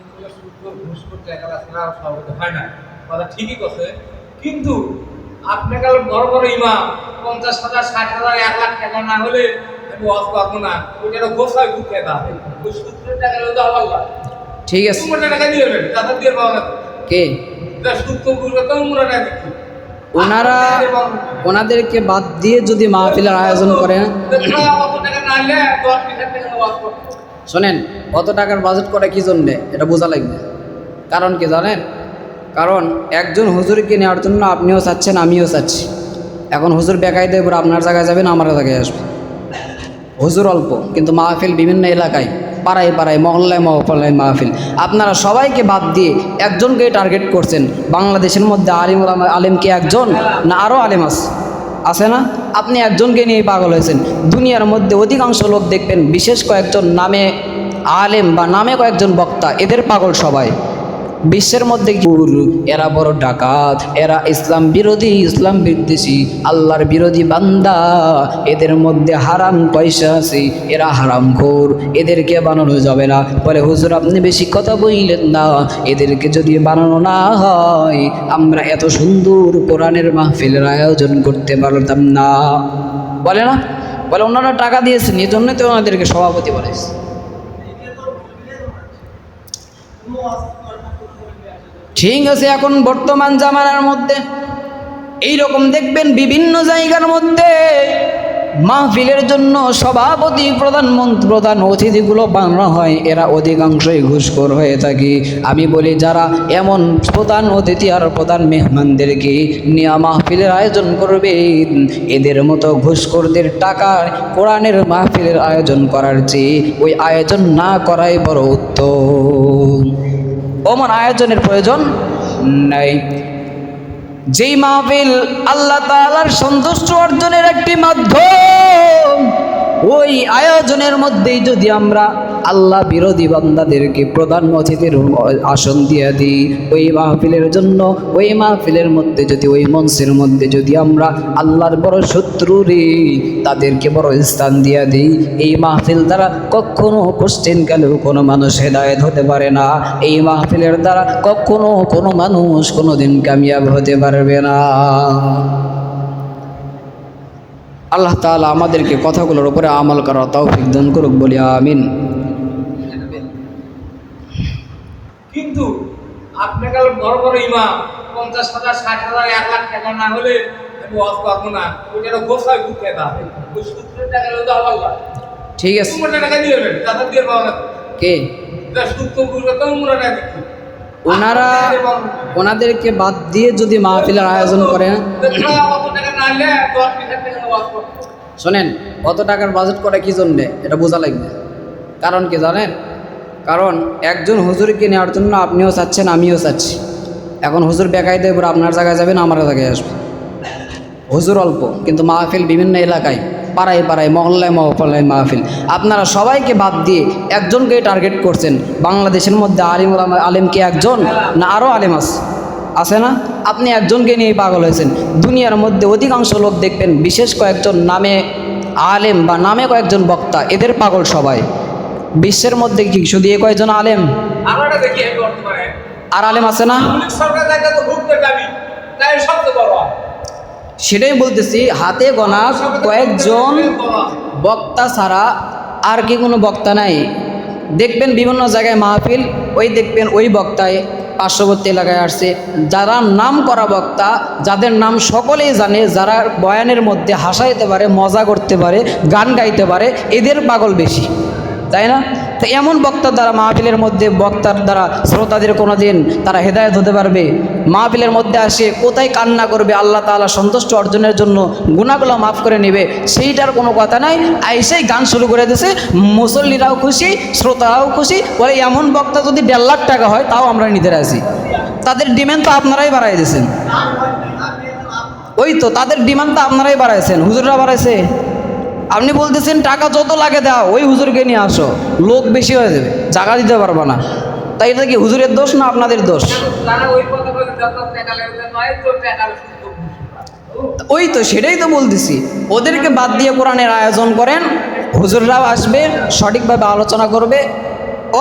আপনি বলে ঘুষ করতে একা ছাড়া সভাপতি হয় না কথা ঠিকই কথা কিন্তু আপনি কাল বড় বড় ইমাম পঞ্চাশ হাজার ষাট হাজার এক লাখ টাকা না হলে আমি ওয়াজ পারব না ওইটা টাকা সূত্রের টাকা হলে তো আল্লাহ ঠিক আছে। টাকা দিয়ে দেবেন টাকা দিয়ে পাওয়া না কে ওনারা ওনাদেরকে বাদ দিয়ে যদি মাহফিলের আয়োজন করেন শোনেন কত টাকার বাজেট করে কী জন্যে? এটা বোঝা লাগবে। কারণ কি জানেন? কারণ একজন হুজুরকে নেওয়ার জন্য আপনিও চাচ্ছেন, আমিও চাচ্ছি। এখন হুজুর বেকাই দেব আপনার জায়গায় যাবেন আমার জায়গায় আসবে। হুজুর অল্প, কিন্তু মাহফিল বিভিন্ন এলাকায়, পাড়ায় পাড়ায়, মহল্লায় মহল্লায় মাহফিল। আপনারা সবাইকে বাদ দিয়ে একজনকে টার্গেট করছেন। বাংলাদেশের মধ্যে আলিম আলিম কি একজন? না আরও আলিম আছে? আছে না? আপনি একজনকে নিয়ে পাগল হয়েছেন। দুনিয়ার মধ্যে অধিকাংশ লোক দেখবেন বিশেষ কয়েকজন নামে আলেম বা নামে কয়েকজন বক্তা, এদের পাগল সবাই। বিশ্বের মধ্যে এরা বড় ডাকাত, এরা ইসলাম বিরোধী, ইসলাম বিদ্বেষী, আল্লাহর বিরোধী বান্দা। এদের মধ্যে হারাম পয়সা আছে, এরা হারাম খোর এদেরকে বানানো যাবে না। বলে, হুজুর, আপনি বেশি কথা বললেন না। এদেরকে যদি বানানো না হয়, আমরা এত সুন্দর কোরআনের মাহফিলের আয়োজন করতে পারতাম না। বলে না? বলে, ওনারা টাকা দিয়েছেন এই জন্যই তো ওনাদেরকে সভাপতি বলেছে। ঠিক আছে, এখন বর্তমান জামানার মধ্যে। এই রকম দেখবেন বিভিন্ন জায়গার মধ্যে মাহফিলের জন্য সভাপতি, প্রধানমন্ত্রী, প্রধান অতিথিগুলো বানানো হয়। এরা অধিকাংশই ঘুষখোর হয়ে থাকে। আমি বলি, যারা এমন প্রধান অতিথি আর প্রধান মেহমানদেরকে নিয়ে মাহফিলের আয়োজন করবে, এদের মতো ঘুষখোরদের টাকার কোরআনের মাহফিলের আয়োজন করার চেয়ে ওই আয়োজন না করাই বড় উত্তম। অমন আয়োজনের প্রয়োজন নাই। যেই মাহফিল আল্লাহ তালার সন্তুষ্ট অর্জনের একটি মাধ্যম, ওই আয়োজনের মধ্যেই যদি আমরা আল্লাহ বিরোধী বান্দাদেরকে প্রধান অতিথির আসন দিয়ে দিই। ওই মাহফিলের জন্য, ওই মাহফিলের মধ্যে যদি, ওই মঞ্চের মধ্যে যদি আমরা আল্লাহর বড় শত্রু রে, তাদেরকে বড় স্থান দিয়ে দিই। এই মাহফিল দ্বারা কখনো কোশ্চেন কালেও কোনো মানুষ হেদায়ত হতে পারে না। এই মাহফিলের দ্বারা কখনো কোনো মানুষ কোনো দিন কামিয়াব হতে পারবে না। আল্লাহ তাআলা আমাদেরকে কথাগুলোর উপরে আমল করা তৌফিক দান করুক বলি, আমিন। কিন্তু আপনি কাল বড় বড় ইমাম পঞ্চাশ হাজার ষাট হাজার এক লাখ টাকা না হলে আমি ওয়াজ পারব না। ওইটা গোসাই ঘুরতে সূত্রের টাকা হলে তো আল্লাহ ঠিক আছে। টাকা দিয়ে দেবেন টাকা দিয়ে পাওয়া না। কে? ওনারা ওনাদেরকে বাদ দিয়ে যদি মাহফিলের আয়োজন করেন করতে শোনেন কত টাকার বাজেট করে কি জন্যে? এটা বোঝা লাগবে। কারণ কি জানেন? কারণ একজন হুজুরকে নেওয়ার জন্য আপনিও চাচ্ছেন, আমিও চাচ্ছি। এখন হুজুর বেকাই দেব আপনার জায়গায় যাবেন আমার জায়গায় আসবে। হুজুর অল্প, কিন্তু মাহফিল বিভিন্ন এলাকায়, পাড়ায় পাড়ায়, মহল্লায় মহল্লায় মাহফিল। আপনারা সবাইকে বাদ দিয়ে একজনকে টার্গেট করছেন, বাংলাদেশের মধ্যে আলিম আলিম একজন না আরও আলিম আছে আছে না? আপনি একজনকে নিয়ে পাগল হয়েছেন। দুনিয়ার মধ্যে অধিকাংশ লোক দেখবেন, বিশেষ কয়েকজন নামে আলেম বা নামে কয়েকজন বক্তা, এদের পাগল সবাই। বিশ্বের মধ্যে কি? শুধু এ কয়েকজন আলেম? আর আলেম আছে না? সেটাই বলতেছি হাতে গোনা কয়েকজন বক্তা ছাড়া আর কি কোনো বক্তা নাই। দেখবেন বিভিন্ন জায়গায় মাহফিল ওই দেখবেন ওই বক্তায় পার্শ্ববর্তী এলাকায় আসছে। যারা নাম করা বক্তা যাদের নাম সকলেই জানে যারা বয়ানের মধ্যে হাসাইতে পারে মজা করতে পারে গান গাইতে পারে এদের পাগল বেশি। তাই না? তো এমন বক্তার দ্বারা মাহফিলের মধ্যে বক্তার দ্বারা শ্রোতাদের কোনো দিন তারা হেদায়ত হতে পারবে? মাহফিলের মধ্যে আসে কোথায় কান্না করবে? আল্লাহ তাআলা সন্তুষ্ট অর্জনের জন্য গুণাগুলো মাফ করে নেবে। সেইটার কোনো কথা নাই। আইসেই গান শুরু করে দিয়েছে মুসল্লিরাও খুশি, শ্রোতারাও খুশি। বলে এমন বক্তা যদি দেড় লাখ টাকা হয়, তাও আমরা নিতে রাজি। তাদের ডিমান্ড তো আপনারাই বাড়াই দিয়েছেন। ওই তো, তাদের ডিমান্ড তো আপনারাই বাড়াইছেন। হুজুররা বাড়াইছে। আপনি বলতেছেন, টাকা যত লাগে দাও, ওই হুজুরকে নিয়ে আসো। লোক বেশি হয়ে যাবে, জায়গা দিতে পারব না। তাই এটা কি হুজুরের দোষ না আপনাদের দোষ? ওই তো সেটাই তো বলতেছি। ওদেরকে বাদ দিয়ে কোরআনের আয়োজন করেন, হুজুররাও আসবে, সঠিকভাবে আলোচনা করবে।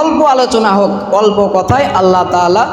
অল্প আলোচনা হোক, অল্প কথায় আল্লাহ তাআলা